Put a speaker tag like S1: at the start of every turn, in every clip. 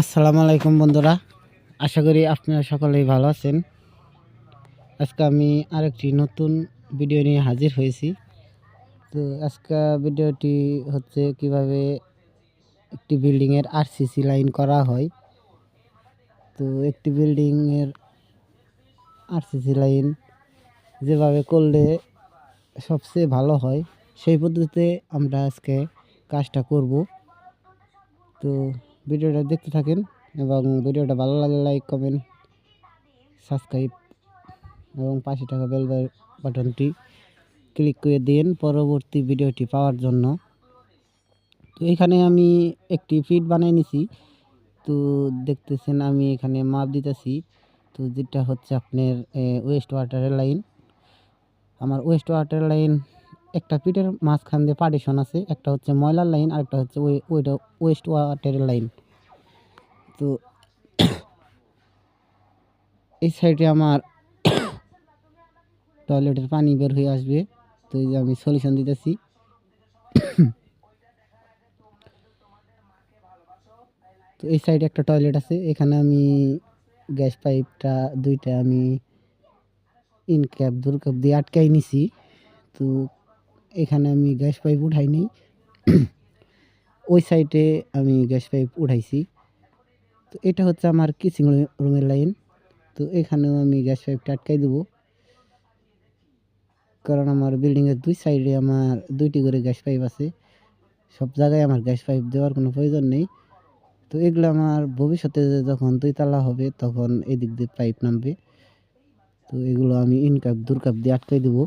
S1: আসসালামু আলাইকুম বন্ধুরা। আশা করি আপনারা সকলেই ভালো আছেন। আজকে আমি আরেকটি নতুন ভিডিও নিয়ে হাজির হয়েছি। তো আজকে ভিডিওটি হচ্ছে কীভাবে একটি বিল্ডিংয়ের আরসিসি লাইন করা হয়। তো একটি বিল্ডিংয়ের আরসিসি লাইন যেভাবে করলে সবচেয়ে ভালো হয়, সেই পদ্ধতিতে আমরা আজকে কাজটা করব। তো ভিডিওটা দেখতে থাকেন এবং ভিডিওটা ভালো লাগলে লাইক কমেন্ট সাবস্ক্রাইব এবং পাশে থাকা বেল বাটনটি ক্লিক করে দিন পরবর্তী ভিডিওটি পাওয়ার জন্য। তো এখানে আমি একটি ফিট বানিয়ে নিছি। তো দেখতেছেন আমি এখানে মাপ দিতেছি। তো যেটা হচ্ছে আপনার ওয়েস্ট ওয়াটারের লাইন আমার ওয়েস্ট ওয়াটার লাইন একটা পিটের মাঝখান দিয়ে পার্টিশন আছে, একটা হচ্ছে ময়লার লাইন আর একটা হচ্ছে ওই, ওইটা ওয়েস্ট ওয়াটারের লাইন তো এই সাইডে আমার টয়লেটের পানি বের হয়ে আসবে। তো এই যে আমি সলিউশন দিতেছি। তো এই সাইডে একটা টয়লেট আছে, এখানে আমি গ্যাস পাইপটা দুইটা আমি ইন ক্যাপ দিয়ে আটকাই নিছি। তো এখানে আমি গ্যাস পাইপ উঠাই নি ওই সাইডে আমি গ্যাস পাইপ উঠাইছি। তো এটা হচ্ছে আমার কিচিং রুমের লাইন। তো এখানেও আমি গ্যাস পাইপটা আটকাই দেবো। কারণ আমার বিল্ডিংয়ের দুই সাইডে আমার দুইটি করে গ্যাস পাইপ আছে। সব জায়গায় আমার গ্যাস পাইপ দেওয়ার কোনো প্রয়োজন নেই। তো এগুলো আমার ভবিষ্যতে যখন দুই তালা হবে, তখন এদিক দিয়ে পাইপ নামবে। তো এগুলো আমি ইনকাপ, দুরকাপ দিয়ে আটকাই দেবো।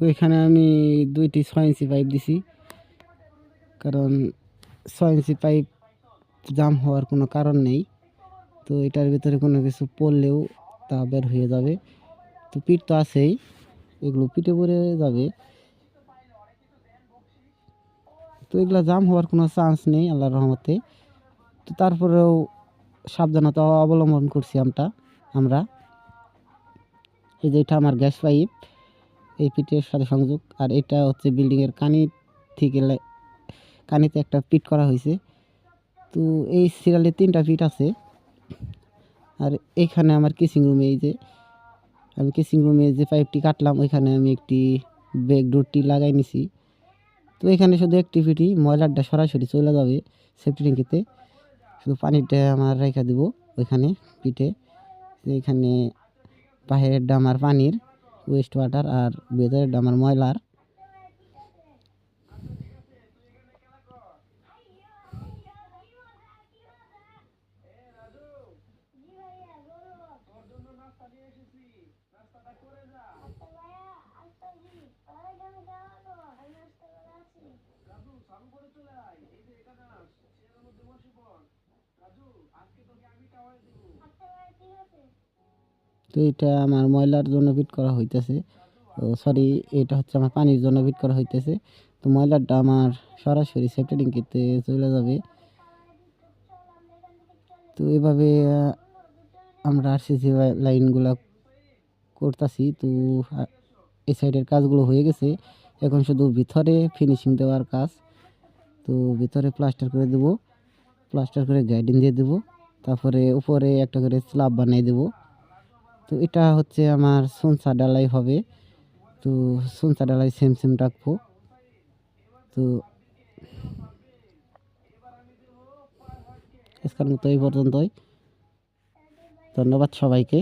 S1: তো এখানে আমি দুইটি ছয় ইঞ্চি পাইপ দিছি। কারণ ছয় ইঞ্চি পাইপ জাম হওয়ার কোনো কারণ নেই। তো এটার ভিতরে কোনো কিছু পড়লেও তা বের হয়ে যাবে। তো পিঠ তো আছেই, এগুলো পিঠে পড়ে যাবে। তো এগুলো জাম হওয়ার কোনো চান্স নেই আল্লাহর রহমতে। তো তারপরেও সাবধানতা অবলম্বন করছি আমরা আমরা। এই যে এটা আমার গ্যাস পাইপ এই পিটের সাথে সংযোগ। আর এটা হচ্ছে বিল্ডিংয়ের কানি থেকে কানিতে একটা পিট করা হয়েছে। তো এই সিরিয়ালে তিনটা পিট আছে। আর এখানে আমার কিচিং রুমে এই যে, আমি কিচিং রুমে যে পাইপটি কাটলাম, ওইখানে আমি একটি ব্যাগ ডোরটি লাগাই নিছি। তো এখানে শুধু একটি পিটি ময়লারটা সরাসরি চলে যাবে সেফটি ট্যাঙ্কিতে। শুধু পানিটা আমার রেখে দেবো ওইখানে পিঠে এখানে বাহিরের ডামার পানির ওয়েস্ট ওয়াটার আর ভেতরের ডামার ময়লার তো এটা আমার ময়লার জন্য ফিট করা হইতেছে। সরি এটা হচ্ছে আমার পানির জন্য ফিট করা হইতেছে। তো ময়লারটা আমার সরাসরি সেফটি ট্যাঙ্কিতে চলে যাবে। তো এভাবে আমরা আরসিসি লাইনগুলো করতেছি। তো এই সাইডের কাজগুলো হয়ে গেছে। এখন শুধু ভিতরে ফিনিশিং দেওয়ার কাজ। তো ভিতরে প্লাস্টার করে দেবো। প্লাস্টার করে গাইডিং দিয়ে দেবো। তারপরে উপরে একটা করে স্ল্যাব বানিয়ে দেবো। তো এটা হচ্ছে আমার সোনসা ডালাই হবে। তো সোনসা ডালাই সেম সেম রাখব। তো আজকের মতো এই পর্যন্তই। ধন্যবাদ সবাইকে।